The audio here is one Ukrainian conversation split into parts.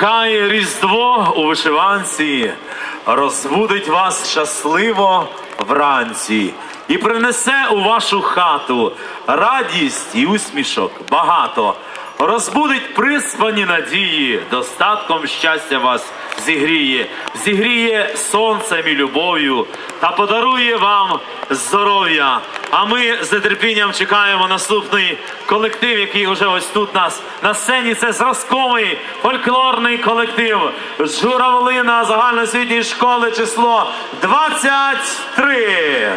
Хай Різдво у вишиванці розбудить вас щасливо вранці і принесе у вашу хату радість і усмішок багато, розбудить приспані надії, достатком щастя вас зігріє, зігріє сонцем і любов'ю та подарує вам здоров'я. А ми з нетерпінням чекаємо наступний колектив, який вже ось тут нас на сцені. Це зразковий фольклорний колектив Журавлина загальноосвітньої школи число 23.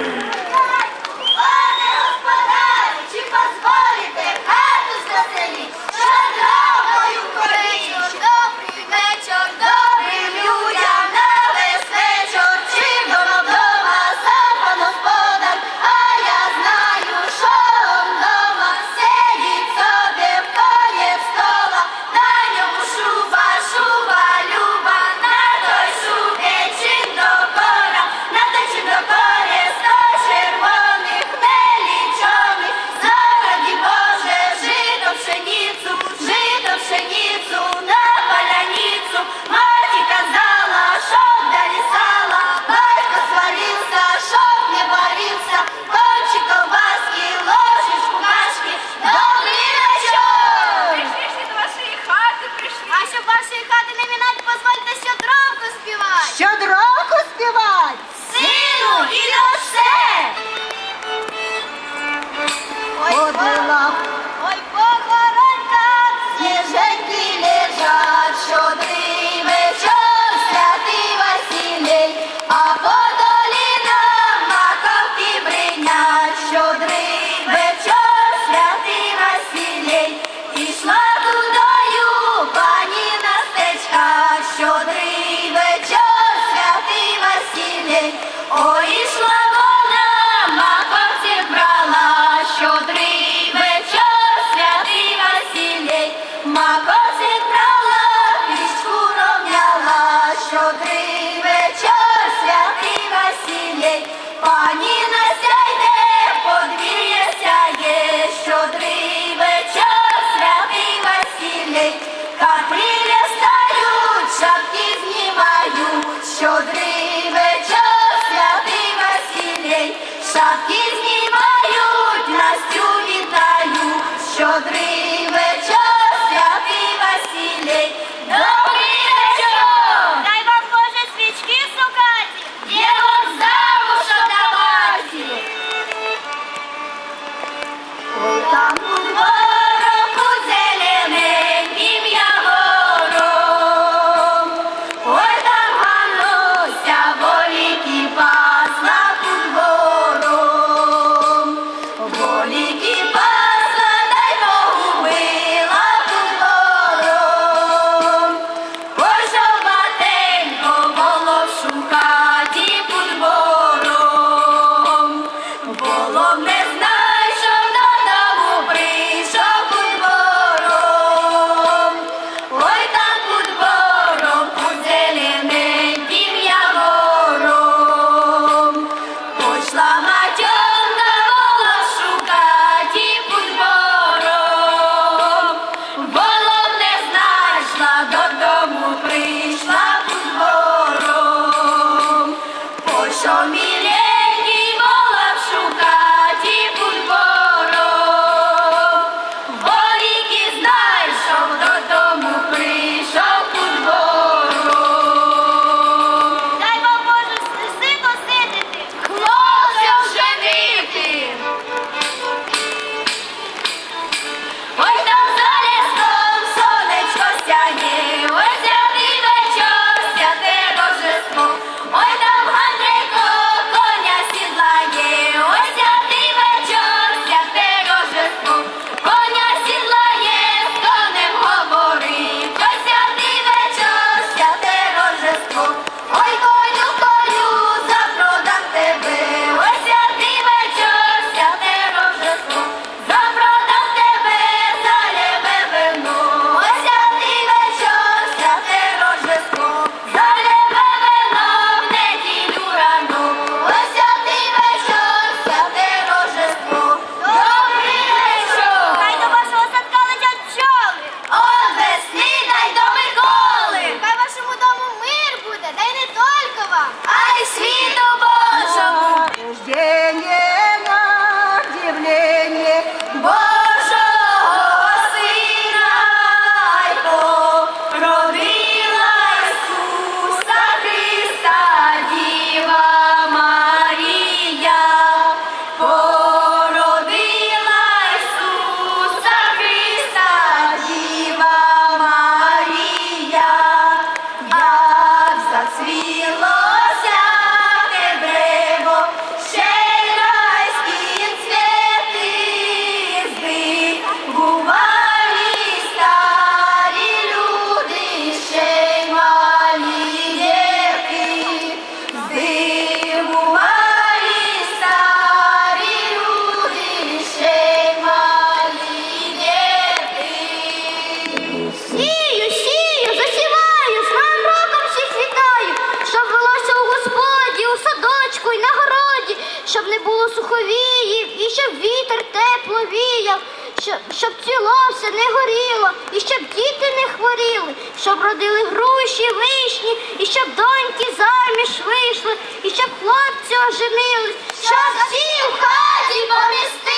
Вітер тепло віяв, щоб, щоб ціло все не горіло, і щоб діти не хворіли, щоб родили груші, вишні, і щоб доньки заміж вийшли, і щоб хлопці оженились, щоб всі в хаті помістили.